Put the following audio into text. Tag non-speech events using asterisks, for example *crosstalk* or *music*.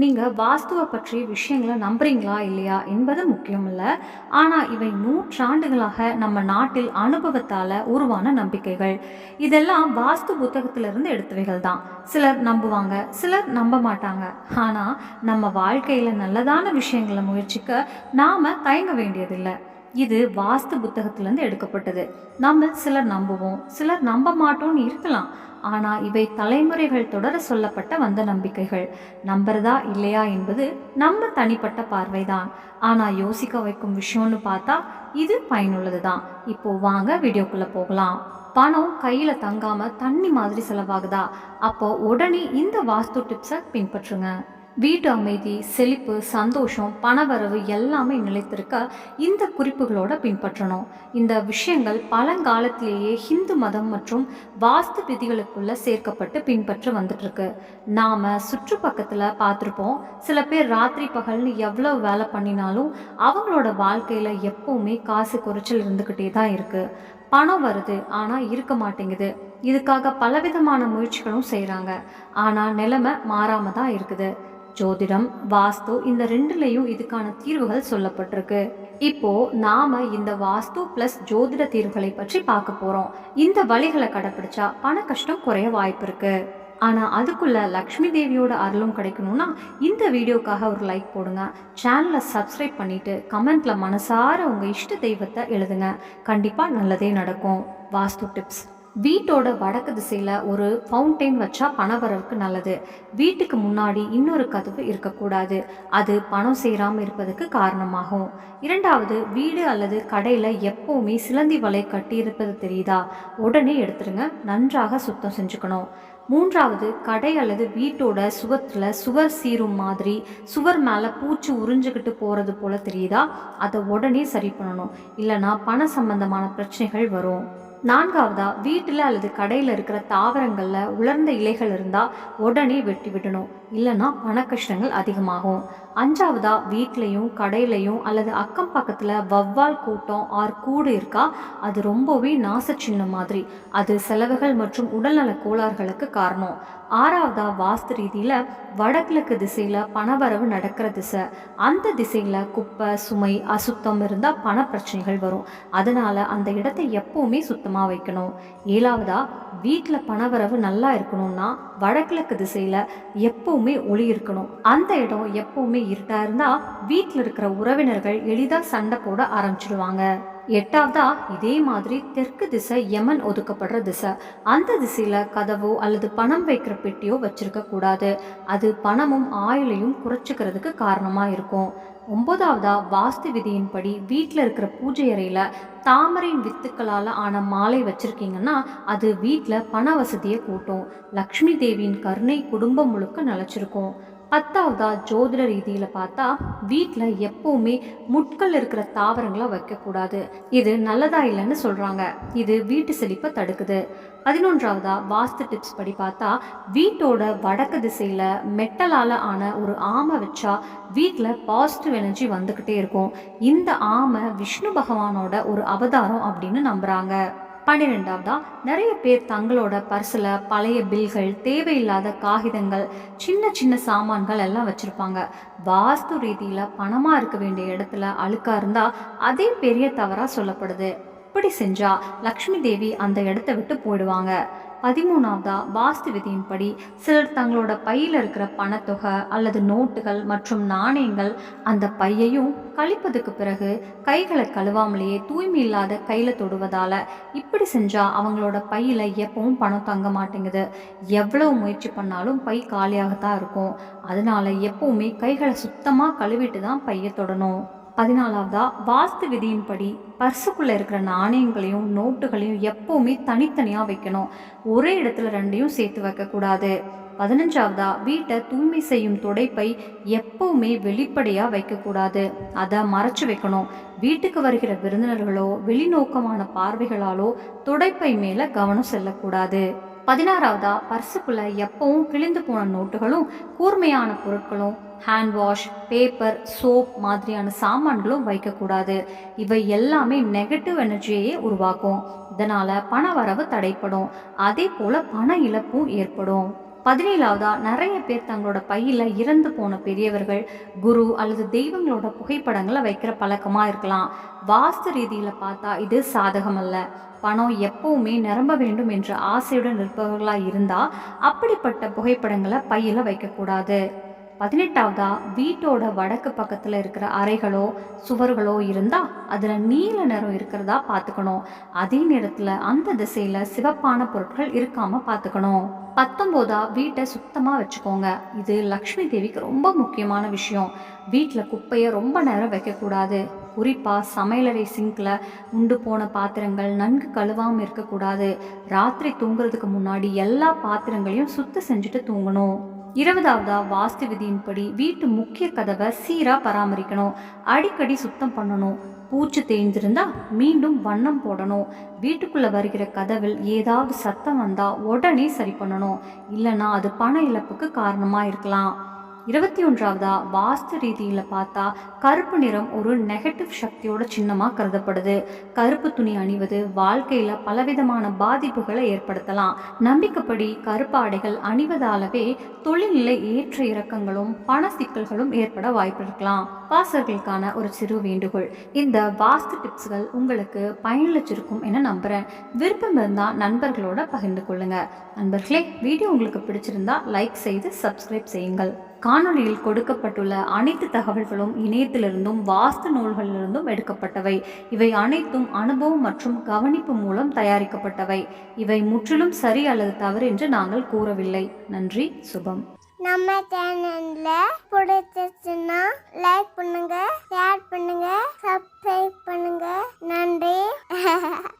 நீங்கள் வாஸ்துவை பற்றி விஷயங்களை நம்புறீங்களா இல்லையா என்பது முக்கியம் இல்லை ஆனால் இவை நூற்றாண்டுகளாக நம்ம நாட்டில் அனுபவத்தால் உருவான நம்பிக்கைகள். இதெல்லாம் வாஸ்து புத்தகத்திலிருந்து எடுத்தவைகள் தான். சிலர் நம்புவாங்க சிலர் நம்ப மாட்டாங்க. ஆனால் நம்ம வாழ்க்கையில் நல்லதான விஷயங்களை முயற்சிக்க நாம் தயங்க வேண்டியதில்லை. இது வாஸ்து புத்தகத்திலேருந்து எடுக்கப்பட்டது. நம்ம சிலர் நம்புவோம் சிலர் நம்ப மாட்டோம்னு இருக்கலாம். ஆனால் இவை தலைமுறைகள் தொடர சொல்லப்பட்ட வந்த நம்பிக்கைகள். நம்புறதா இல்லையா என்பது நம்ம தனிப்பட்ட பார்வைதான். ஆனால் யோசிக்க வைக்கும் விஷயம்னு பார்த்தா இது பயனுள்ளது தான் இப்போ வாங்க வீடியோக்குள்ளே போகலாம். பணம் கையில் தங்காமல் தண்ணி மாதிரி செலவாகுதா? அப்போ உடனே இந்த வாஸ்து டிப்ஸை பின்பற்றுங்க. வீட்டு அமைதி செழிப்பு சந்தோஷம் பணவரவு எல்லாமே நிலைத்திருக்க இந்த குறிப்புகளோட பின்பற்றணும். இந்த விஷயங்கள் பழங்காலத்திலேயே ஹிந்து மதம் மற்றும் வாஸ்து விதிகளுக்குள்ள சேர்க்கப்பட்டு பின்பற்ற வந்துட்டுருக்கு. நாம் சுற்றுப்பக்கத்தில் பார்த்துருப்போம் சில பேர் ராத்திரி பகல்னு எவ்வளோ வேலை பண்ணினாலும் அவங்களோட வாழ்க்கையில் எப்போவுமே காசு குறைச்சல் இருந்துக்கிட்டே தான் இருக்குது பணம் வருது ஆனால் இருக்க மாட்டேங்குது. இதுக்காக பலவிதமான முயற்சிகளும் செய்கிறாங்க ஆனால் நிலைமை மாறாமல் தான் இருக்குது. ஜோதிடம் வாஸ்து இந்த ரெண்டுலேயும் இதுக்கான தீர்வுகள் சொல்லப்பட்டிருக்கு. இப்போ நாம இந்த வாஸ்து பிளஸ் ஜோதிட தீர்வுகளை பற்றி பார்க்க போறோம். இந்த வழிகளை கடைப்பிடிச்சா பண கஷ்டம் குறைய வாய்ப்பு இருக்கு. ஆனா அதுக்குள்ள லக்ஷ்மி தேவியோட அருளும் கிடைக்கணும்னா இந்த வீடியோக்காக ஒரு லைக் போடுங்க. சேனலை சப்ஸ்கிரைப் பண்ணிட்டு கமெண்ட்ல மனசார உங்க இஷ்ட தெய்வத்தை எழுதுங்க. கண்டிப்பா நல்லதே நடக்கும். வாஸ்து டிப்ஸ் வீட்டோட வடக்கு திசையில் ஒரு ஃபவுண்டைன் வச்சா பணவரவுக்கு நல்லது. வீட்டுக்கு முன்னாடி இன்னொரு கதவு இருக்கக்கூடாது. அது பணம் சேராமல் இருப்பதுக்கு காரணமாகும். இரண்டாவது வீடு அல்லது கடையில் எப்போவுமே சிலந்தி வலை கட்டியிருப்பது தெரியுதா? உடனே எடுத்துருங்க. நன்றாக சுத்தம் செஞ்சுக்கணும். மூன்றாவது கடை அல்லது வீட்டோட சுவத்தில் சுவர் சீரும் மாதிரி சுவர் மேலே பூச்சி உறிஞ்சிக்கிட்டு போகிறது போல் தெரியுதா? அதை உடனே சரி பண்ணணும். இல்லைன்னா பண சம்பந்தமான பிரச்சனைகள் வரும். நான்காவதா வீட்டில் அல்லது கடையில் இருக்கிற தாவரங்களில் உலர்ந்த இலைகள் இருந்தால் உடனே வெட்டி விடணும். இல்லைன்னா பண கஷ்டங்கள் அதிகமாகும். அஞ்சாவதா வீட்லேயும் கடையிலையும் அல்லது அக்கம் பக்கத்தில் வவ்வால் கூட்டம் ஆர் கூடு இருக்கா அது ரொம்பவே நாச சின்னம் மாதிரி. அது செலவுகள் மற்றும் உடல்நல கோளாறுகளுக்கு காரணம். ஆறாவதா வாஸ்து ரீதியில் வடகிழக்கு திசையில் பணவரவு நடக்கிற திசை. அந்த திசையில் குப்பை சுமை அசுத்தம் இருந்தால் பண பிரச்சனைகள் வரும். அதனால் அந்த இடத்தை எப்போவுமே சுத்தமாக வைக்கணும். ஏழாவதா வீட்டில் பணவரவு நல்லா இருக்கணும்னா வடகிழக்கு திசையில் எப்போவுமே ஒளி இருக்கணும். அந்த இடம் எப்போவுமே இருட்டாக இருந்தால் வீட்டில் இருக்கிற உறவினர்கள் எளிதாக சண்டை போட ஆரம்பிச்சிடுவாங்க எட்டாவதா இதே மாதிரி தெற்கு திசை யமன் ஒதுக்கப்படுற திசை. அந்த திசையில் கதவோ அல்லது பணம் வைக்கிற பெட்டியோ வச்சிருக்க கூடாது. அது பணமும் ஆயுளையும் குறைச்சிக்கிறதுக்கு காரணமாக இருக்கும். ஒன்பதாவதா வாஸ்து விதியின்படி வீட்டில் இருக்கிற பூஜை அறையில் தாமரையின் வித்துக்களால் ஆன மாலை வச்சுருக்கீங்கன்னா அது வீட்டில் பண வசதியை கூட்டும். லக்ஷ்மி தேவியின் கருணை குடும்பம் முழுக்க நிலச்சிருக்கும். பத்தாவதா ஜோதிட ரீதியில் பார்த்தா வீட்டில் எப்போவுமே முட்கள் இருக்கிற தாவரங்களை வைக்கக்கூடாது. இது நல்லதா இல்லைன்னு சொல்கிறாங்க இது வீட்டு செழிப்பை தடுக்குது. பதினொன்றாவதா வாஸ்து டிப்ஸ் படி பார்த்தா வீட்டோட வடக்கு திசையில் மெட்டலால் ஆன ஒரு ஆமை வச்சா வீட்டில் பாசிட்டிவ் எனர்ஜி வந்துக்கிட்டே இருக்கும். இந்த ஆமை விஷ்ணு பகவானோட ஒரு அவதாரம் அப்படின்னு நம்புகிறாங்க பன்னிரெண்டாவதா நிறைய பேர் தங்களோட பர்ஸில் பழைய பில்கள் தேவையில்லாத காகிதங்கள் சின்ன சின்ன சாமான்கள் எல்லாம் வச்சுருப்பாங்க. வாஸ்து ரீதியில் பணமாக இருக்க வேண்டிய இடத்துல அழுக்காக இருந்தால் அதே பெரிய தவறாக சொல்லப்படுது. இப்படி செஞ்சால் லக்ஷ்மி தேவி அந்த இடத்த விட்டு போயிடுவாங்க. பதிமூணாவதா வாஸ்து விதியின்படி சிலர் தங்களோட பையில் இருக்கிற பணத்தொகை அல்லது நோட்டுகள் மற்றும் நாணயங்கள் அந்த பையையும் கழிப்பதுக்கு பிறகு கைகளை கழுவாமலேயே தூய்மை இல்லாத கையில் தொடுவதால் இப்படி செஞ்சால் அவங்களோட பையில் எப்பவும் பணம் தங்க மாட்டேங்குது. எவ்வளவு முயற்சி பண்ணாலும் பை காலியாக தான் இருக்கும். அதனால் எப்பவுமே கைகளை சுத்தமாக கழுவிட்டு தான் பையை தொடணும். பதினாலாவதா? வாஸ்து விதியின்படி பர்சுக்குள்ளே இருக்கிற நாணயங்களையும் நோட்டுகளையும் எப்போவுமே தனித்தனியாக வைக்கணும். ஒரே இடத்துல ரெண்டையும் சேர்த்து வைக்கக்கூடாது. பதினஞ்சாவதா? வீட்டை தூய்மை செய்யும் துடைப்பை எப்பவுமே வெளிப்படையாக வைக்கக்கூடாது. அதை மறைச்சு வைக்கணும். வீட்டுக்கு வருகிற விருந்தினர்களோ வெளிநோக்கமான பார்வைகளாலோ துடைப்பை மேலே கவனம் செல்லக்கூடாது. பதினாறாவதா பர்சுக்குள்ள எப்பவும் கிழிந்து போன நோட்டுகளும் கூர்மையான பொருட்களும் ஹேண்ட் வாஷ் பேப்பர் சோப் மாதிரியான சாமான்களும் வைக்கக்கூடாது. இவை எல்லாமே நெகட்டிவ் எனர்ஜியையே உருவாக்கும். இதனால் பண வரவு தடைப்படும். அதே போல் பண இழப்பும் ஏற்படும். பதினேழாவதா நிறைய பேர் தங்களோட பையில இறந்து போன பெரியவர்கள் குரு அல்லது தெய்வங்களோட புகைப்படங்களை வைக்கிற பழக்கமா இருக்கலாம். வாஸ்து ரீதியில பார்த்தா இது சாதகம் அல்ல பணம் எப்பவுமே நிரம்ப வேண்டும் என்ற ஆசையுடன் இருப்பவர்களா இருந்தா அப்படிப்பட்ட புகைப்படங்களை பையில வைக்கக்கூடாது. பதினெட்டாவதா வீட்டோட வடக்கு பக்கத்தில் இருக்கிற அறைகளோ சுவர்களோ இருந்தா அதில் நீல நிறம் இருக்கிறதா பார்த்துக்கணும். அதே நேரத்தில் அந்த திசையில சிவப்பான பொருட்கள் இருக்காம பார்த்துக்கணும். பத்தொம்போதா வீட்டை சுத்தமா வச்சுக்கோங்க. இது லக்ஷ்மி தேவிக்கு ரொம்ப முக்கியமான விஷயம். வீட்டில் குப்பையை ரொம்ப நேரம் வைக்கக்கூடாது. குறிப்பாக சமையலறை சிங்கில் உண்டு போன பாத்திரங்கள் நன்கு கழுவாமல் இருக்கக்கூடாது. ராத்திரி தூங்குறதுக்கு முன்னாடி எல்லா பாத்திரங்களையும் சுத்தம் செஞ்சுட்டு தூங்கணும். இருபதாவதா வாஸ்து விதியின்படி வீட்டு முக்கிய கதவை சீராக பராமரிக்கணும். அடிக்கடி சுத்தம் பண்ணணும். பூச்சி தேய்ந்திருந்தா மீண்டும் வண்ணம் போடணும். வீட்டுக்குள்ளே வருகிற கதவில் ஏதாவது சத்தம் வந்தால் உடனே சரி பண்ணணும். இல்லைன்னா அது பண இழப்புக்கு காரணமாக இருக்கலாம். இருபத்தி ஒன்றாவதா வாஸ்து ரீதியில் பார்த்தா கருப்பு நிறம் ஒரு நெகட்டிவ் சக்தியோட சின்னமாக கருதப்படுது. கருப்பு துணி அணிவது வாழ்க்கையில் பலவிதமான பாதிப்புகளை ஏற்படுத்தலாம். நம்பிக்கைப்படி கருப்பாடைகள் அணிவதாலவே தொழில்நிலை ஏற்ற இறக்கங்களும் பண சிக்கல்களும் ஏற்பட வாய்ப்பு இருக்கலாம் ஒரு சிறு வேண்டுகோள். இந்த வாஸ்து டிப்ஸ்கள் உங்களுக்கு பயனளிச்சிருக்கும் என நம்புகிறேன் விருப்பம் இருந்தால் நண்பர்களோட பகிர்ந்து கொள்ளுங்கள் நண்பர்களே வீடியோ உங்களுக்கு பிடிச்சிருந்தா லைக் செய்து சப்ஸ்கிரைப் செய்யுங்கள். காணொளியில் கொடுக்கப்பட்டுள்ள அனைத்து தகவல்களும் இணையத்திலிருந்தும் வாஸ்து நூல்களிலிருந்தும் எடுக்கப்பட்டவை. இவை அனைத்தும் அனுபவம் மற்றும் கவனிப்பு மூலம் தயாரிக்கப்பட்டவை. இவை முற்றிலும் சரி அல்லது தவறு என்று நாங்கள் கூறவில்லை. நன்றி சுபம். நம்ம சேனல்ல பிடிச்சிருச்சுன்னா லைக் பண்ணுங்க ஷேர் பண்ணுங்க சப்ஸ்கிரைப் பண்ணுங்க. நன்றி. *laughs*